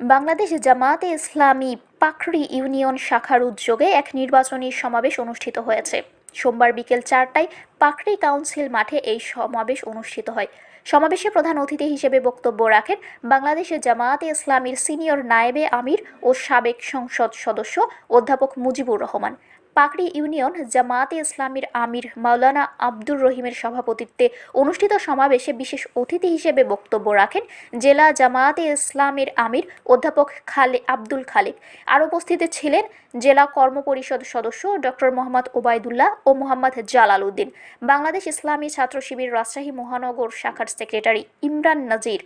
বাংলাদেশ জামাতে ইসলামী পাখরি ইউনিয়ন শাখার উদ্যোগে এক নির্বাচনী সমাবেশ অনুষ্ঠিত হয়েছে। সোমবার বিকেল চারটায় পাখরি কাউন্সিল মাঠে এই সমাবেশ অনুষ্ঠিত হয়। সমাবেশে প্রধান অতিথি হিসেবে বক্তব্য রাখেন বাংলাদেশে জামায়াতে ইসলামীর সিনিয়র নায়েবে আমির ও সাবেক সংসদ সদস্য অধ্যাপক মুজিবুর রহমান। পাকড়ি ইউনিয়ন জামায়াতে ইসলামীর আমির মাওলানা আব্দুর রহিমের সভাপতিত্বে অনুষ্ঠিত সমাবেশে বিশেষ অতিথি হিসেবে বক্তব্য রাখেন জেলা জামায়াতে ইসলামের আমির অধ্যাপক খালে আব্দুল খালেক আর উপস্থিত ছিলেন জেলা কর্মপরিষদ সদস্য ডক্টর মোহাম্মদ ওবায়দুল্লাহ ও মোহাম্মদ জালাল উদ্দিন। বাংলাদেশ ইসলামী ছাত্র শিবির রাজশাহী মহানগর শাখার সেক্রেটারি ইমরান নাজির।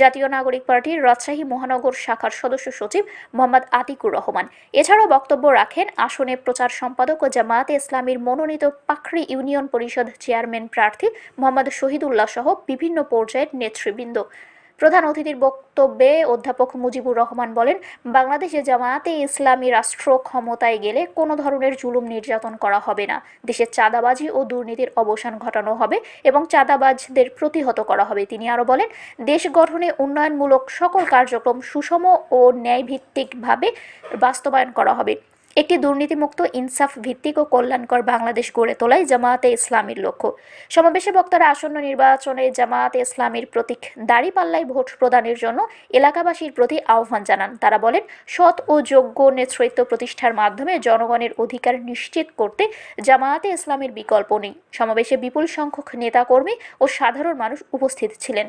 জাতীয় নাগরিক পার্টির রাজশাহী মহানগর শাখার সদস্য সচিব মোহাম্মদ আতিকুর রহমান। এছাড়াও বক্তব্য রাখেন আসনে প্রচার সম্পাদক ও জামায়াতে ইসলামীর মনোনীত পাখরি ইউনিয়ন পরিষদ চেয়ারম্যান প্রার্থী মোহাম্মদ শহীদুল্লাহ সহ বিভিন্ন পর্যায়ের নেতৃবৃন্দ। প্রধান অতিথির বক্তব্যে অধ্যাপক মুজিবুর রহমান বলেন, বাংলাদেশে জামায়াতে ইসলামী রাষ্ট্র ক্ষমতায় গেলে কোনো ধরনের জুলুম নির্যাতন করা হবে না। দেশের চাঁদাবাজি ও দুর্নীতির অবসান ঘটানো হবে এবং চাঁদাবাজদের প্রতিহত করা হবে। তিনি আরও বলেন, দেশ গঠনে উন্নয়নমূলক সকল কার্যক্রম সুষম ও ন্যায়ভিত্তিকভাবে বাস্তবায়ন করা হবে। একটি দুর্নীতিমুক্ত ইনসাফ ভিত্তিক ও কল্যাণকর বাংলাদেশ গড়ে তোলাই জামায়াতে ইসলামীর লক্ষ্য। সমাবেশে বক্তারা আসন্ন নির্বাচনে জামায়াতে ইসলামীর প্রতীক দাড়িপাল্লায় ভোট প্রদানের জন্য এলাকাবাসীর প্রতি আহ্বান জানান। তারা বলেন, সৎ ও যোগ্য নেতৃত্ব প্রতিষ্ঠার মাধ্যমে জনগণের অধিকার নিশ্চিত করতে জামায়াতে ইসলামের বিকল্প নেই। সমাবেশে বিপুল সংখ্যক নেতাকর্মী ও সাধারণ মানুষ উপস্থিত ছিলেন।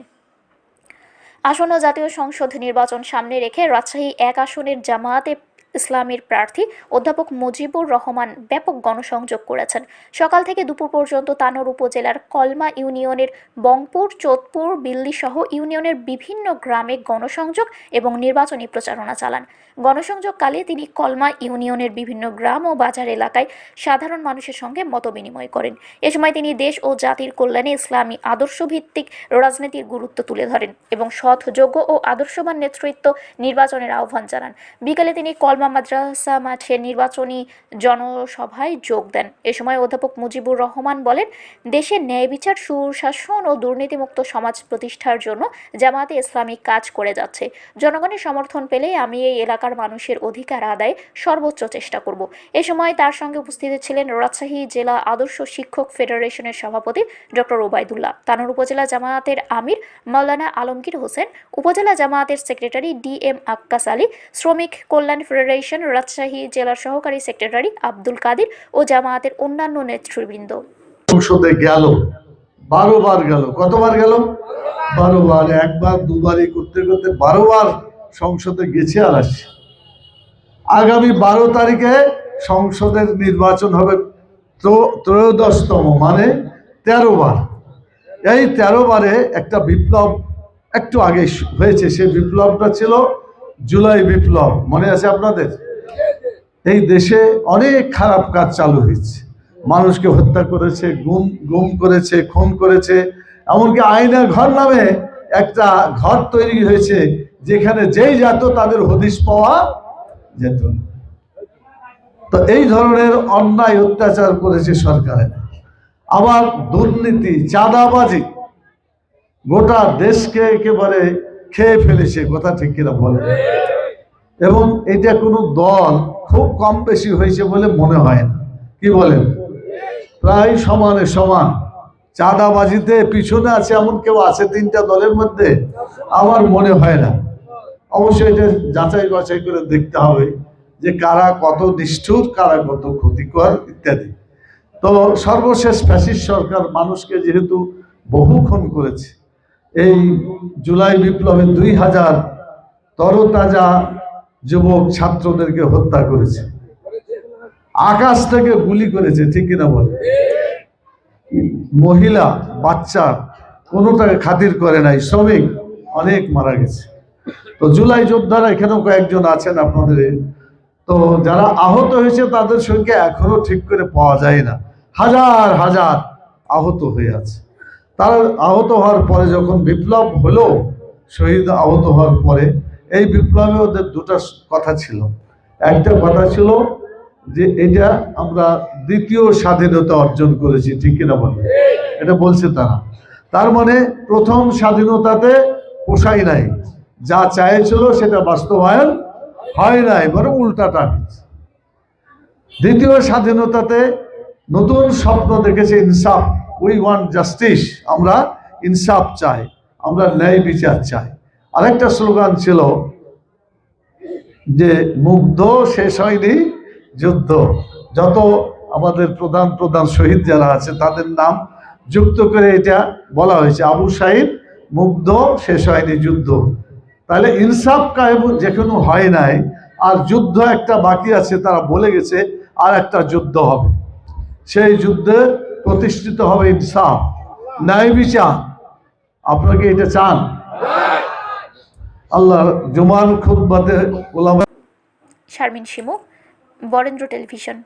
আসন্ন জাতীয় সংসদ নির্বাচন সামনে রেখে রাজশাহী এক আসনের জামায়াতে ইসলামীর প্রার্থী অধ্যাপক মুজিবুর রহমান ব্যাপক গণসংযোগ করেছেন। সকাল থেকে দুপুর পর্যন্ত তানোর উপজেলার কলমা ইউনিয়নের বংপুর চোদপুর বিল্লি সহ ইউনিয়নের বিভিন্ন গ্রামে গণসংযোগ এবং নির্বাচনী প্রচারণা চালান। গণসংযোগকালে তিনি কলমা ইউনিয়নের বিভিন্ন গ্রাম ও বাজার এলাকায় সাধারণ মানুষের সঙ্গে মত বিনিময় করেন। এ সময় তিনি দেশ ও জাতির কল্যাণে ইসলামী আদর্শভিত্তিক রাজনীতির গুরুত্ব তুলে ধরেন এবং সৎ, যোগ্য ও আদর্শবান নেতৃত্ব নির্বাচনের আহ্বান জানান। বিকালে তিনি কলমা মাদ্রাসা মাঠে নির্বাচনী জনসভায় যোগ দেন। এ সময় অধ্যাপক মুজিবুর রহমান বলেন, দেশে ন্যায় বিচার, সুশাসন ও দুর্নীতিমুক্ত সমাজ প্রতিষ্ঠার জন্য জামায়াতে ইসলামী কাজ করে যাচ্ছে। জনগণের সমর্থন পেলে আমি এই এলাকার মানুষের অধিকার আদায় সর্বোচ্চ চেষ্টা করব। এ সময় তার সঙ্গে উপস্থিত ছিলেন রাজশাহী জেলা আদর্শ শিক্ষক ফেডারেশনের সভাপতি ডক্টর ওবায়দুল্লাহ, তানোর উপজেলা জামায়াতের আমির মাওলানা আলমগীর হোসেন, উপজেলা জামায়াতের secretary D M Akkas Ali, Sramik Kalyan federation Rajshahi জেলার সহকারী সেক্রেটারি আব্দুল কাদির ও জামায়াতের অন্যান্য নেতৃবৃন্দ। সংসদে গেল, বারো বার গেল। কতবার গেল? বারো বার, একবার দুবারই করতে করতে বারো বার সংসদে গেছে আর আসছে। আগামী বারো তারিখে সংসদের নির্বাচন হবে ত্র- ত্রয়োদশতম মানে তেরো বার। এই তেরো বারে একটা বিপ্লব একটু আগে হয়েছে, সেই বিপ্লবটা ছিল জুলাই বিপ্লব, মনে আছে আপনাদের? এই দেশে অনেক খারাপ কাজ চালু হয়েছে। মানুষকে হত্যা করেছে, গুম গুম করেছে, খুন করেছে। এমনকি আয়না ঘর নামে একটা ঘর তৈরি হয়েছে, যেখানে যেই যেত তাদের হদিশ পাওয়া যেত। তো এই ধরনের অন্যায় অত্যাচার করেছে সরকারে। আবার দুর্নীতি, চাঁদাবাজি গোটা দেশকে একেবারে খেয়ে ফেলেছে কথা ঠিক কিনা বলে। এবং এটা কোনো দল খুব কম বেশি হয়েছে বলে মনে হয় না। কি বলেন? প্রায় সমানে সমান। চাঁদাবাজিতে পিছনে আছে এমন কেউ আছে তিনটা দলের মধ্যে? আমার মনে হয় না। অবশ্যই এটা যাচাই বাছাই করে দেখতে হবে যে কারা কত নিষ্ঠুর, কারা কত ক্ষতিকর ইত্যাদি। তো সর্বশেষ ফ্যাসিস্ট সরকার মানুষকে যেহেতু বহু খুন করেছে এই জুলাই বিপ্লবে দুই হাজার তরতাজা যুবক ছাত্রদেরকে হত্যা করেছে। আকাশ থেকে গুলি করেছে, ঠিক কিনা বলে? মহিলা, বাচ্চা কোনোটাকে খাতির করে নাই, শ্রমিক অনেক মারা গেছে। তো জুলাই যোদ্ধারা এখানেও কয়েকজন আছেন আপনাদের তো যারা আহত হয়েছে তাদের সংখ্যা এখনও ঠিক করে পাওয়া যায় না। হাজার হাজার আহত হয়ে আছে। তারা আহত হওয়ার পরে যখন বিপ্লব হলো, শহীদ আহত হওয়ার পরে, এই বিপ্লবে ওদের দুটো কথা ছিল। একটা কথা ছিল যে এটা আমরা দ্বিতীয় স্বাধীনতা অর্জন করেছি, ঠিক কিনা বলে? এটা বলছে তারা। তার মানে প্রথম স্বাধীনতাতে পোষাই নাই। যা চাইছিল সেটা বাস্তবায়ন হয় নাই, বরং উল্টাটা দ্বিতীয় স্বাধীনতাতে নতুন স্বপ্ন দেখেছে ইনসাফ। উই ওয়ান্ট জাস্টিস আমরা ইনসাফ চাই, আমরা ন্যায় বিচার চাই। আরেকটা স্লোগান ছিল যে, মুগ্ধ শেষ হয়নি যুদ্ধ। যত আমাদের প্রধান প্রধান শহীদ যারা আছে, তাদের নাম যুক্ত করে এটা বলা হয়েছে। আবু সাহিদ মুগ্ধ শেষ হয়নি যুদ্ধ। তাহলে ইনসাফ কায়েম যেখানে হয় নাই, আর যুদ্ধ একটা বাকি আছে, তারা বলে গেছে, আর একটা যুদ্ধ হবে। সেই যুদ্ধে প্রতিষ্ঠিত হবে ইনসাফ। ন্যায় বিচার। আপনাকে এটা চান? আল্লাহ খুব খুদ্বাতে ওলামা শারমিন শিমু, বরেন্দ্র টেলিভিশন।